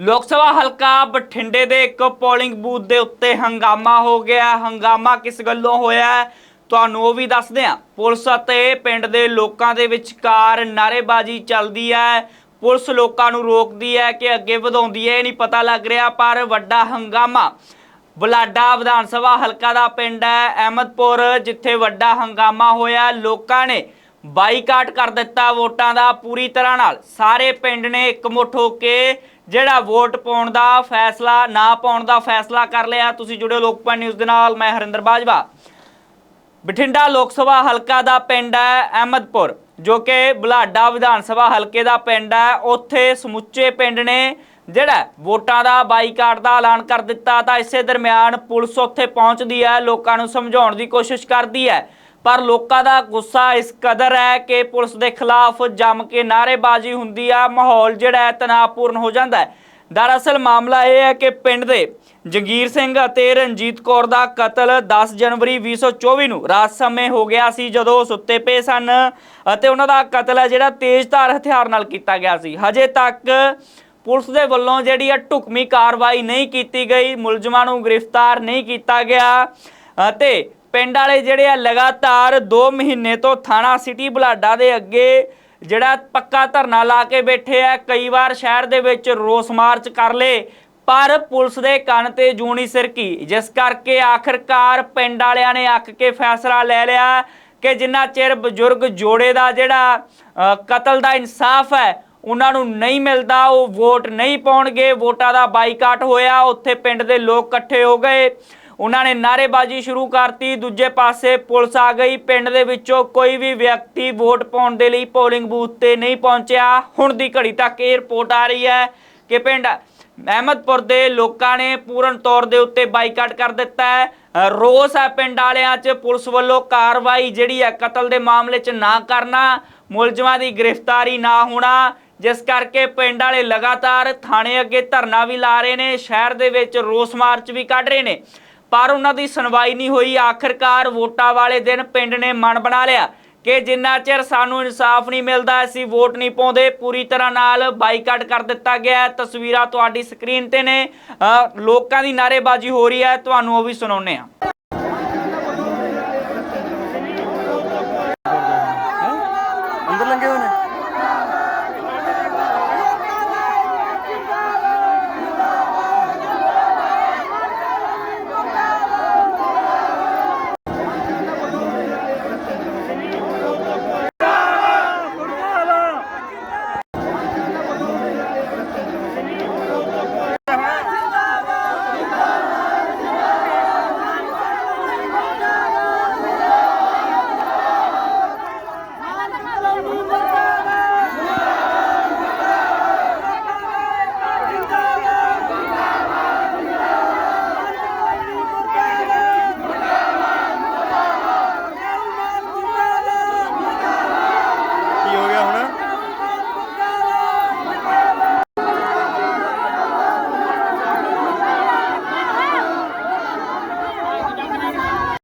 ਲੋਕ ਸਭਾ ਹਲਕਾ ਬਠਿੰਡੇ ਦੇ ਇੱਕ ਪੋਲਿੰਗ ਬੂਥ ਦੇ ਉੱਤੇ ਹੰਗਾਮਾ ਹੋ ਗਿਆ। ਹੰਗਾਮਾ ਕਿਸ ਗੱਲੋਂ ਹੋਇਆ ਤੁਹਾਨੂੰ ਉਹ ਵੀ ਦੱਸਦੇ ਹਾਂ। ਪੁਲਿਸ ਅਤੇ ਪਿੰਡ ਦੇ ਲੋਕਾਂ ਦੇ ਵਿਚਕਾਰ ਨਾਰੇਬਾਜ਼ੀ ਚੱਲਦੀ ਹੈ। ਪੁਲਿਸ ਲੋਕਾਂ ਨੂੰ ਰੋਕਦੀ ਹੈ ਕਿ ਅੱਗੇ ਵਧਾਉਂਦੀ ਹੈ, ਇਹ ਨਹੀਂ ਪਤਾ ਲੱਗ ਰਿਹਾ, ਪਰ ਵੱਡਾ ਹੰਗਾਮਾ। ਬੁਲਾਡਾ ਵਿਧਾਨ ਸਭਾ ਹਲਕਾ ਦਾ ਪਿੰਡ ਹੈ ਅਹਿਮਦਪੁਰ, ਜਿੱਥੇ ਵੱਡਾ ਹੰਗਾਮਾ ਹੋਇਆ। ਲੋਕਾਂ ਨੇ ਬਾਈਕਾਟ ਕਰ ਦਿੱਤਾ ਵੋਟਾਂ ਦਾ ਪੂਰੀ ਤਰ੍ਹਾਂ ਨਾਲ। ਸਾਰੇ ਪਿੰਡ ਨੇ ਇਕਮੁੱਠ ਹੋ ਕੇ ਜਿਹੜਾ ਵੋਟ ਪਾਉਣ ਦਾ ਫੈਸਲਾ, ਨਾ ਪਾਉਣ ਦਾ ਫੈਸਲਾ ਕਰ ਲਿਆ। ਤੁਸੀਂ ਜੁੜਿਓ ਲੋਕਪਾਲ ਨਿਊਜ਼ ਦੇ ਨਾਲ, ਮੈਂ ਹਰਿੰਦਰ ਬਾਜਵਾ। ਬਠਿੰਡਾ ਲੋਕ ਸਭਾ ਹਲਕਾ ਦਾ ਪਿੰਡ ਹੈ ਅਹਿਮਦਪੁਰ, ਜੋ ਕਿ ਬੁਲਾਡਾ ਵਿਧਾਨ ਸਭਾ ਹਲਕੇ ਦਾ ਪਿੰਡ ਹੈ। ਉੱਥੇ ਸਮੁੱਚੇ ਪਿੰਡ ਨੇ ਜਿਹੜਾ ਵੋਟਾਂ ਦਾ ਬਾਈਕਾਟ ਦਾ ਐਲਾਨ ਕਰ ਦਿੱਤਾ। ਤਾਂ ਇਸੇ ਦਰਮਿਆਨ ਪੁਲਿਸ ਉੱਥੇ ਪਹੁੰਚਦੀ ਹੈ, ਲੋਕਾਂ ਨੂੰ ਸਮਝਾਉਣ ਦੀ ਕੋਸ਼ਿਸ਼ ਕਰਦੀ ਹੈ। ਪਰ ਲੋਕਾਂ ਦਾ ਗੁੱਸਾ ਇਸ ਕਦਰ ਹੈ ਕਿ ਪੁਲਿਸ ਦੇ ਖਿਲਾਫ ਜੰਮ ਕੇ ਨਾਅਰੇਬਾਜ਼ੀ ਹੁੰਦੀ ਆ, ਮਾਹੌਲ ਜਿਹੜਾ ਹੈ ਤਣਾਅਪੂਰਨ ਹੋ ਜਾਂਦਾ ਹੈ। ਦਰਅਸਲ ਮਾਮਲਾ ਇਹ ਹੈ ਕਿ ਪਿੰਡ ਦੇ ਜੰਗੀਰ ਸਿੰਘ ਅਤੇ ਰਣਜੀਤ ਕੌਰ ਦਾ ਕਤਲ 10 ਜਨਵਰੀ 2024 ਨੂੰ ਰਾਤ ਸਮੇਂ ਹੋ ਗਿਆ ਸੀ, ਜਦੋਂ ਉਹ ਸੁੱਤੇ ਪਏ ਸਨ ਅਤੇ ਉਹਨਾਂ ਦਾ ਕਤਲ ਹੈ ਜਿਹੜਾ ਤੇਜ਼ਧਾਰ ਹਥਿਆਰ ਨਾਲ ਕੀਤਾ ਗਿਆ ਸੀ। ਹਜੇ ਤੱਕ ਪੁਲਿਸ ਦੇ ਵੱਲੋਂ ਜਿਹੜੀ ਹੈ ਢੁਕਮੀ ਕਾਰਵਾਈ ਨਹੀਂ ਕੀਤੀ ਗਈ, ਮੁਲਜ਼ਮਾਂ ਨੂੰ ਗ੍ਰਿਫਤਾਰ ਨਹੀਂ ਕੀਤਾ ਗਿਆ ਅਤੇ ਪਿੰਡ ਵਾਲੇ ਜਿਹੜੇ ਆ ਲਗਾਤਾਰ 2 ਮਹੀਨੇ ਤੋਂ ਥਾਣਾ ਸਿਟੀ ਬੁਲਾਡਾ ਦੇ ਅੱਗੇ ਜਿਹੜਾ ਪੱਕਾ ਧਰਨਾ ਲਾ ਕੇ ਬੈਠੇ ਆ, ਕਈ ਵਾਰ ਸ਼ਹਿਰ ਦੇ ਵਿੱਚ ਰੋਸ ਮਾਰਚ ਕਰ ਲੇ, ਪਰ ਪੁਲਿਸ ਦੇ ਕੰਨ ਤੇ ਜੂਣੀ ਸਿਰਕੀ। ਜਿਸ ਕਰਕੇ ਆਖਰਕਾਰ ਪਿੰਡ ਵਾਲਿਆਂ ਨੇ ਅੱਕ ਕੇ ਫੈਸਲਾ ਲੈ ਲਿਆ ਕਿ ਜਿੰਨਾ ਚਿਰ ਬਜ਼ੁਰਗ ਜੋੜੇ ਦਾ ਜਿਹੜਾ ਕਤਲ ਦਾ ਇਨਸਾਫ ਹੈ, ਉਹਨਾਂ ਨੂੰ ਨਹੀਂ ਮਿਲਦਾ, ਉਹ ਵੋਟ ਨਹੀਂ ਪਾਉਣਗੇ, ਵੋਟਾਂ ਦਾ ਬਾਈਕਾਟ ਹੋਇਆ, ਉੱਥੇ ਪਿੰਡ ਦੇ ਲੋਕ ਇਕੱਠੇ ਹੋ ਗਏ। ਉਹਨਾਂ ਨੇ ਨਾਅਰੇਬਾਜ਼ੀ ਸ਼ੁਰੂ ਕਰਤੀ। ਦੂਜੇ ਪਾਸੇ ਪੁਲਿਸ ਆ ਗਈ। ਪਿੰਡ ਦੇ ਵਿੱਚੋਂ ਕੋਈ ਵੀ ਵਿਅਕਤੀ ਵੋਟ ਪਾਉਣ ਦੇ ਲਈ ਪੋਲਿੰਗ ਬੂਥ ਤੇ ਨਹੀਂ ਪਹੁੰਚਿਆ। ਹੁਣ ਦੀ ਘੜੀ ਤੱਕ ਇਹ ਰਿਪੋਰਟ ਆ ਰਹੀ ਹੈ ਕਿ ਪਿੰਡ ਅਹਿਮਦਪੁਰ ਦੇ ਲੋਕਾਂ ਨੇ ਪੂਰਨ ਤੌਰ ਦੇ ਉੱਤੇ ਬਾਈਕਾਟ ਕਰ ਦਿੱਤਾ ਹੈ। ਰੋਸ ਹੈ ਪਿੰਡ ਵਾਲਿਆਂ 'ਚ। ਪੁਲਿਸ ਵੱਲੋਂ ਕਾਰਵਾਈ ਜਿਹੜੀ ਹੈ ਕਤਲ ਦੇ ਮਾਮਲੇ 'ਚ ਨਾ ਕਰਨਾ, ਮੁਲਜ਼ਮਾਂ ਦੀ ਗ੍ਰਿਫਤਾਰੀ ਨਾ ਹੋਣਾ, ਜਿਸ ਕਰਕੇ ਪਿੰਡ ਵਾਲੇ ਲਗਾਤਾਰ ਥਾਣੇ ਅੱਗੇ ਧਰਨਾ ਵੀ ਲਾ ਰਹੇ ਨੇ। ਸ਼ਹਿਰ ਦੇ ਵਿੱਚ ਰੋਸ ਮਾਰਚ ਵੀ ਕੱਢ ਰਹੇ ਨੇ। ਪਰ ਉਹਨਾਂ ਦੀ ਸੁਣਵਾਈ ਨਹੀਂ ਹੋਈ। ਆਖਰਕਾਰ ਵੋਟਾਂ ਵਾਲੇ ਦਿਨ ਪਿੰਡ ਨੇ ਮਨ ਬਣਾ ਲਿਆ ਕਿ ਜਿੰਨਾ ਚਿਰ ਸਾਨੂੰ ਇਨਸਾਫ ਨਹੀਂ ਮਿਲਦਾ, ਅਸੀਂ ਵੋਟ ਨਹੀਂ ਪਾਉਂਦੇ। ਪੂਰੀ ਤਰ੍ਹਾਂ ਨਾਲ ਬਾਈਕਾਟ ਕਰ ਦਿੱਤਾ ਗਿਆ ਤਸਵੀਰਾਂ ਤੁਹਾਡੀ ਸਕਰੀਨ ਤੇ ਨੇ। ਲੋਕਾਂ ਦੀ ਨਾਅਰੇਬਾਜ਼ੀ ਹੋ ਰਹੀ ਹੈ। ਤੁਹਾਨੂੰ ਉਹ ਵੀ ਸੁਣਾਉਂਦੇ ਆ